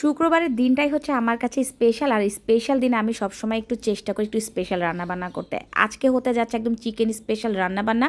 শুক্রবারের দিনটাই হচ্ছে আমার কাছে স্পেশাল আর স্পেশাল দিনে আমি সবসময় একটু চেষ্টা করি একটু স্পেশাল রান্নাবান্না করতে। আজকে হতে যাচ্ছে একদম চিকেন স্পেশাল রান্নাবান্না।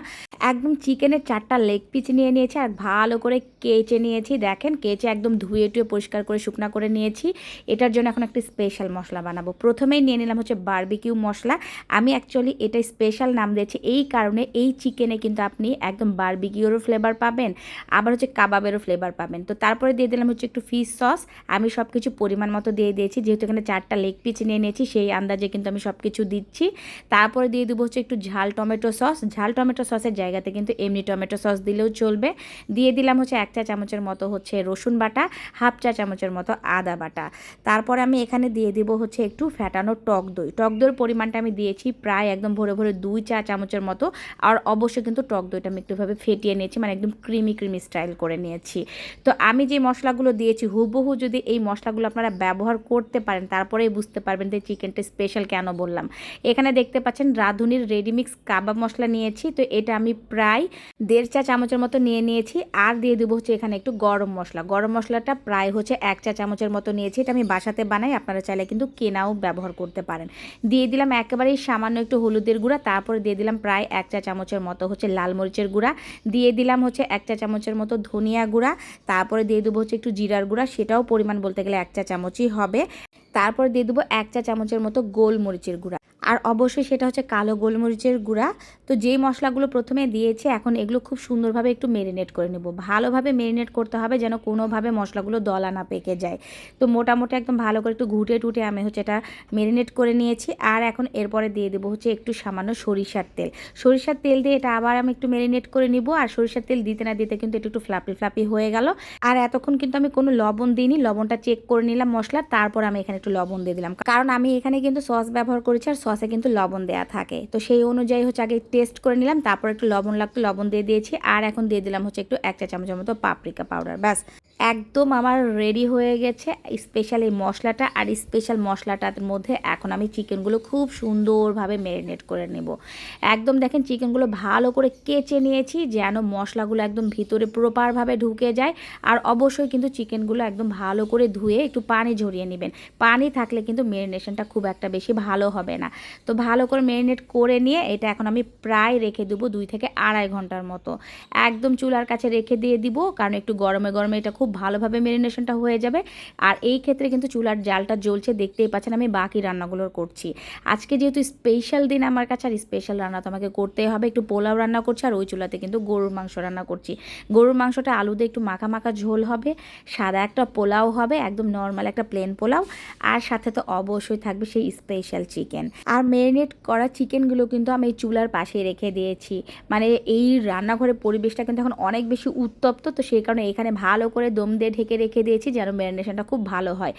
একদম চিকেনের চারটা লেগ পিস নিয়ে নিয়েছি আর ভালো করে কেচে নিয়েছি। দেখেন কেচে একদম ধুয়ে টুয়ে পরিষ্কার করে শুকনা করে নিয়েছি। এটার জন্য এখন একটা স্পেশাল মশলা বানাবো। প্রথমেই নিয়ে নিলাম হচ্ছে বারবিকিউ মশলা। আমি অ্যাকচুয়ালি এটা স্পেশাল নাম দিয়েছি। এই কারণে এই চিকেনে কিন্তু আপনি একদম বারবিকিউরও ফ্লেভার পাবেন, আবার হচ্ছে কাবাবেরও ফ্লেভার পাবেন। তো তারপরে দিয়ে দিলাম হচ্ছে একটু ফিশ সস আমি সব কিছু পরিমাণ মতো দিয়ে দিয়েছি। যেহেতু এখানে চারটা লেগ পিস নিয়ে নিয়েছি, সেই আন্দাজে কিন্তু আমি সব কিছু দিচ্ছি। তারপরে দিয়ে দেবো হচ্ছে একটু ঝাল টমেটো সস। ঝাল টমেটো সসের জায়গাতে কিন্তু এমনি টমেটো সস দিলেও চলবে। দিয়ে দিলাম হচ্ছে এক চা চামচের মতো হচ্ছে রসুন বাটা, হাফ চা চামচের মতো আদা বাটা। তারপরে আমি এখানে দিয়ে দিব হচ্ছে একটু ফ্যাটানো টক দই। টক দইয়ের পরিমাণটা আমি দিয়েছি প্রায় একদম ভরে ভরে দুই চা চামচের মতো। আর অবশ্যই কিন্তু টক দইটা আমি একটুভাবে ফেটিয়ে নিয়েছি মানে একদম ক্রিমি ক্রিমি স্টাইল করে নিয়েছি। তো আমি যে মশলাগুলো দিয়েছি, হুবহু যদি এই মশলাগুলো আপনারা ব্যবহার করতে পারেন, তারপরেই বুঝতে পারবেন যে চিকেনটা স্পেশাল কেন বললাম। এখানে দেখতে পাচ্ছেন রাঁধুনির রেডিমিক্স কাবাব মশলা নিয়েছি, তো এটা আমি প্রায় দেড় চা চামচের মতো নিয়ে নিয়েছি, আর দিয়ে দেবো হচ্ছে এখানে একটু গরম মশলা। গরম মশলাটা প্রায় হচ্ছে এক চা চামচের মতো নিয়েছি, এটা আমি বাসাতে বানাই, আপনারা চাইলে কিন্তু কেনাও ব্যবহার করতে পারেন। দিয়ে দিলাম একেবারেই সামান্য একটু হলুদের গুঁড়া, তারপরে দিয়ে দিলাম প্রায় এক চা চামচের মতো হচ্ছে লাল মরিচের গুঁড়া। দিয়ে দিলাম হচ্ছে এক চা চামচের মতো ধনিয়া গুঁড়া, তারপরে দিয়ে দেবো হচ্ছে একটু জিরার গুঁড়া, সেটাও পরিমাণ বলতে গেলে এক চা চামচই হবে। তারপর দিয়ে দেবো এক চা চামচের মতো গোলমরিচের গুঁড়া। আর অবশ্যই সেটা হচ্ছে কালো গোলমরিচের গুঁড়া। তো যেই মশলাগুলো প্রথমে দিয়েছে, এখন এগুলো খুব সুন্দরভাবে একটু মেরিনেট করে নেব। ভালোভাবে মেরিনেট করতে হবে যেন কোনোভাবে মশলাগুলো দলা না পেকে যায়। তো মোটামুটি একদম ভালো করে একটু ঘুটে টুটে আমি হচ্ছে এটা মেরিনেট করে নিয়েছি। আর এখন এরপরে দিয়ে দেবো হচ্ছে একটু সামান্য সরিষার তেল। সরিষার তেল দিয়ে এটা আবার আমি একটু মেরিনেট করে নিব। আর সরিষার তেল দিতে না দিতে কিন্তু একটু একটু ফ্লাপি ফ্লাপি হয়ে গেল। আর এতক্ষণ কিন্তু আমি কোনো লবণ দিইনি। লবণটা চেক করে নিলাম মশলা। তারপর আমি এখানে একটু লবণ দিয়ে দিলাম। কারণ আমি এখানে কিন্তু সস ব্যবহার করেছি। আর সসে কিন্তু লবণ দেয়া থাকে। তো সেই অনুযায়ী হচ্ছে আগে টেস্ট করে নিলাম, তারপর একটু লবণ লাগতো লবণ দিয়ে দিয়েছি, আর এখন দিয়ে দিলাম হচ্ছে একটু এক চা চামচের মতো পাপরিকা পাউডার ব্যাস। একদম আমার রেডি হয়ে গেছে স্পেশাল এই মশলাটা আর স্পেশাল মশলাটার মধ্যে এখন আমি চিকেনগুলো খুব সুন্দরভাবে ম্যারিনেট করে নেব। একদম দেখেন চিকেনগুলো ভালো করে কেচে নিয়েছি যেন মশলাগুলো একদম ভিতরে প্রপারভাবে ঢুকে যায় আর অবশ্যই কিন্তু চিকেনগুলো একদম ভালো করে ধুয়ে একটু পানি ঝরিয়ে নেবেন। পানি থাকলে কিন্তু মেরিনেশনটা খুব একটা বেশি ভালো হবে না। তো ভালো করে মেরিনেট করে নিয়ে এটা এখন আমি প্রায় রেখে দেবো দুই থেকে আড়াই ঘণ্টার মতো। একদম চুলার কাছে রেখে দিয়ে দিব কারণ একটু গরমে গরমে এটা খুব ভালোভাবে মেরিনেশনটা হয়ে যাবে। আর এই ক্ষেত্রে কিন্তু চুলার জালটা জ্বলছে, দেখতেই পাচ্ছেন আমি বাকি রান্নাগুলো করছি। আজকে যেহেতু স্পেশাল দিন আমার কাছে, আর স্পেশাল রান্না তো আমাকে করতেই হবে। একটু পোলাও রান্না করছি, আর ওই চুলাতে কিন্তু গরুর মাংস রান্না করছি। গরুর মাংসটা আলু দিয়ে একটু মাখা মাখা ঝোল হবে, সাদা একটা পোলাও হবে, একদম নর্মাল একটা প্লেন পোলাও, আর সাথে তো অবশ্যই থাকবে সেই স্পেশাল চিকেন আর মেরিনেট করা চিকেনগুলো কিন্তু আমি এই চুলার পাশে রেখে দিয়েছি। মানে এই রান্নাঘরের পরিবেশটা কিন্তু এখন অনেক বেশি উত্তপ্ত, তো সেই কারণে এখানে ভালো করে দম দিয়ে ঢেকে রেখে দিয়েছি যেন ম্যারিনেশনটা খুব ভালো হয়।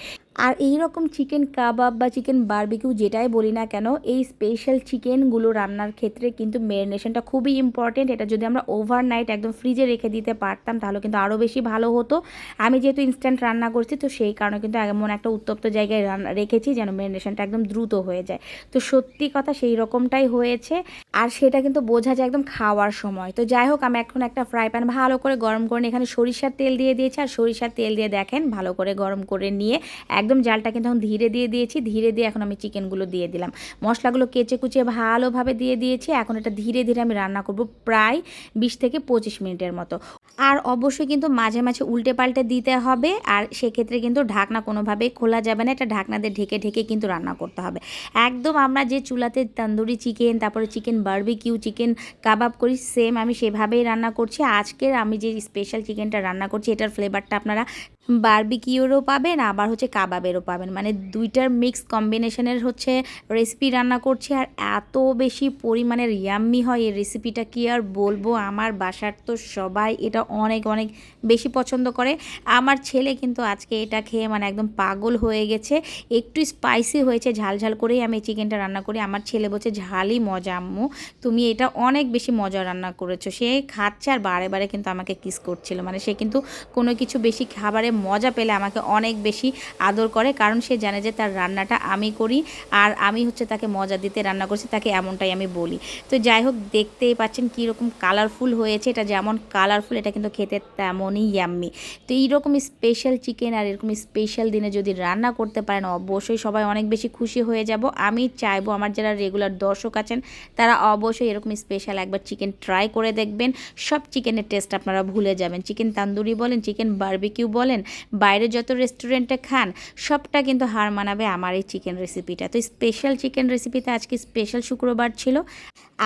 আর এই রকম চিকেন কাবাব বা চিকেন বারবিকিউ যেটাই বলি না কেন, এই স্পেশাল চিকেনগুলো রান্নার ক্ষেত্রে কিন্তু ম্যারিনেশনটা খুবই ইম্পর্টেন্ট এটা যদি আমরা ওভারনাইট একদম ফ্রিজে রেখে দিতে পারতাম, তাহলে কিন্তু আরও বেশি ভালো হতো। আমি যেহেতু ইনস্ট্যান্ট রান্না করছি, তো সেই কারণে কিন্তু এমন একটা উত্তপ্ত জায়গায় রান্না রেখেছি যেন ম্যারিনেশনটা একদম দ্রুত হয়ে যায়। তো সত্যি কথা সেই রকমটাই হয়েছে। আর সেটা কিন্তু বোঝা যায় একদম খাওয়ার সময়। তো যাই হোক, আমি এখন একটা ফ্রাই প্যান ভালো করে গরম করে এখানে সরিষার তেল দিয়ে দিয়েছি। আর সরিষার তেল দিয়ে দেখেন, ভালো করে গরম করে নিয়ে একদম জালটা কিন্তু এখন ধীরে দিয়ে দিয়েছি, ধীরে দিয়ে এখন আমি চিকেনগুলো দিয়ে দিলাম। মশলাগুলো কেচে কুচিয়ে ভালোভাবে দিয়ে দিয়েছি, এখন এটা ধীরে ধীরে আমি রান্না করব প্রায় বিশ থেকে পঁচিশ মিনিটের মতো। আর অবশ্যই কিন্তু মাঝে মাঝে উল্টে পাল্টে দিতে হবে আর সেক্ষেত্রে কিন্তু ঢাকনা কোনোভাবেই খোলা যাবে না। এটা ঢাকনা দিয়ে ঢেকে ঢেকে কিন্তু রান্না করতে হবে। একদম আমরা যে চুলাতে তান্দুরি চিকেন, তারপরে চিকেন বার্বিকিউ, চিকেন কাবাব করি সেম আমি সেভাবেই রান্না করছি। আজকের আমি যে স্পেশাল চিকেনটা রান্না করছি, এটার ফ্লেভারটা আপনারা বারবিকিউরও পাবেন, আবার হচ্ছে কাবাবেরও পাবেন। মানে দুইটার মিক্স কম্বিনেশনের হচ্ছে রেসিপি রান্না করছি আর এত বেশি পরিমাণে ইয়াম্মি হয় এই রেসিপিটা কি আর বলব? আমার বাসার তো সবাই এটা অনেক অনেক বেশি পছন্দ করে। আমার ছেলে কিন্তু আজকে এটা খেয়ে মানে একদম পাগল হয়ে গেছে। একটু স্পাইসি হয়েছে, ঝাল ঝাল করেই আমি চিকেনটা রান্না করি। আমার ছেলে বলছে, ঝালই মজা আম্মু, তুমি এটা অনেক বেশি মজা রান্না করেছ। সে খাচ্ছে আর বারে বারে কিন্তু আমাকে কিস করছিল। মানে সে কিন্তু কোনো কিছু বেশি খাবারে মজা পেলে আমাকে অনেক বেশি আদর করে, কারণ সে জানে যে তার রান্নাটা আমি করি আর আমি হচ্ছে তাকে মজা দিতে রান্না করছি, তাকে এমনটাই আমি বলি। তো যাই হোক, দেখতেই পাচ্ছেন কীরকম কালারফুল হয়েছে, এটা যেমন কালারফুল এটা কিন্তু খেতে তেমনই ইয়াম্মি তো এইরকম স্পেশাল চিকেন আর এরকম স্পেশাল দিনে যদি রান্না করতে পারেন, অবশ্যই সবাই অনেক বেশি খুশি হয়ে যাব। আমি চাইব আমার যারা রেগুলার দর্শক আছেন, তারা অবশ্যই এরকম স্পেশাল একবার চিকেন ট্রাই করে দেখবেন। সব চিকেনের টেস্ট আপনারা ভুলে যাবেন। চিকেন তান্দুরি বলেন চিকেন বারবিকিউ বলেন বাইরে যত রেস্টুরেন্টে খান, সবটা কিন্তু হার মানাবে আমার এই চিকেন রেসিপিটা তো স্পেশাল চিকেন রেসিপিতে আজকে স্পেশাল শুক্রবার ছিল।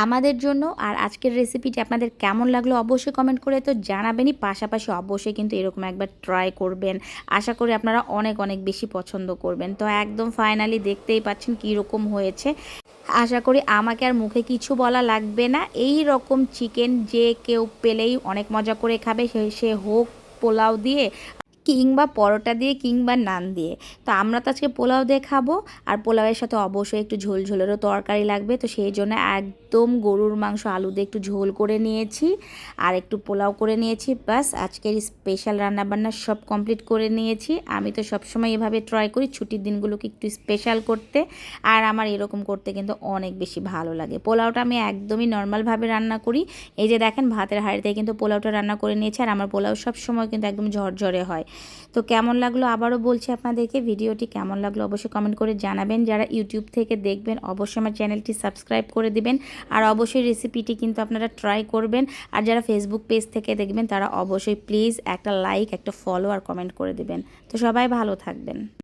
আমাদের জন্য আর আজকের রেসিপিটি আপনাদের কেমন লাগল অবশ্যই কমেন্ট করে তো জানাবেনই। পাশাপাশি অবশ্যই কিন্তু এরকম একবার ট্রাই করবেন। আশা করি আপনারা অনেক অনেক বেশি পছন্দ করবেন। তো একদম ফাইনালি দেখতেই পাচ্ছেন কীরকম হয়েছে। আশা করি আমাকে আর মুখে কিছু বলা লাগবে না। এই রকম চিকেন যে কেউ পেলেই অনেক মজা করে খাবে। সে হোক পোলাও দিয়ে কিংবা পরোটা দিয়ে কিংবা নান দিয়ে। তো আমরা তো আজকে পোলাও দিয়ে খাব, আর পোলাওয়ের সাথে অবশ্যই একটু ঝোলঝোলেরও তরকারি লাগবে, তো সেই জন্য একদম গরুর মাংস আলু দিয়ে একটু ঝোল করে নিয়েছি আর একটু পোলাও করে নিয়েছি। বাস, আজকের স্পেশাল রান্নাবান্না সব কমপ্লিট করে নিয়েছি। আমি তো সবসময় এভাবে ট্রাই করি, ছুটির দিনগুলোকে একটু স্পেশাল করতে। আর আমার এরকম করতে কিন্তু অনেক বেশি ভালো লাগে। পোলাওটা আমি একদমই নর্মালভাবে রান্না করি। এই যে দেখেন, ভাতের হাঁড়িতে কিন্তু পোলাওটা রান্না করে নিয়েছি আর আমার পোলাও সব সময় কিন্তু একদম ঝরঝরে হয়। তো কেমন লাগল আবারও বলছি আপনাদেরকে, ভিডিওটি কেমন লাগল অবশ্যই কমেন্ট করে জানাবেন। যারা ইউটিউব থেকে দেখবেন, অবশ্যই আমার চ্যানেলটি সাবস্ক্রাইব করে দিবেন। আর অবশ্যই রেসিপিটি কিন্তু আপনারা ট্রাই করবেন। আর যারা ফেসবুক পেজ থেকে দেখবেন, তারা অবশ্যই প্লিজ একটা লাইক একটা ফলো আর কমেন্ট করে দেবেন। তো সবাই ভালো থাকবেন।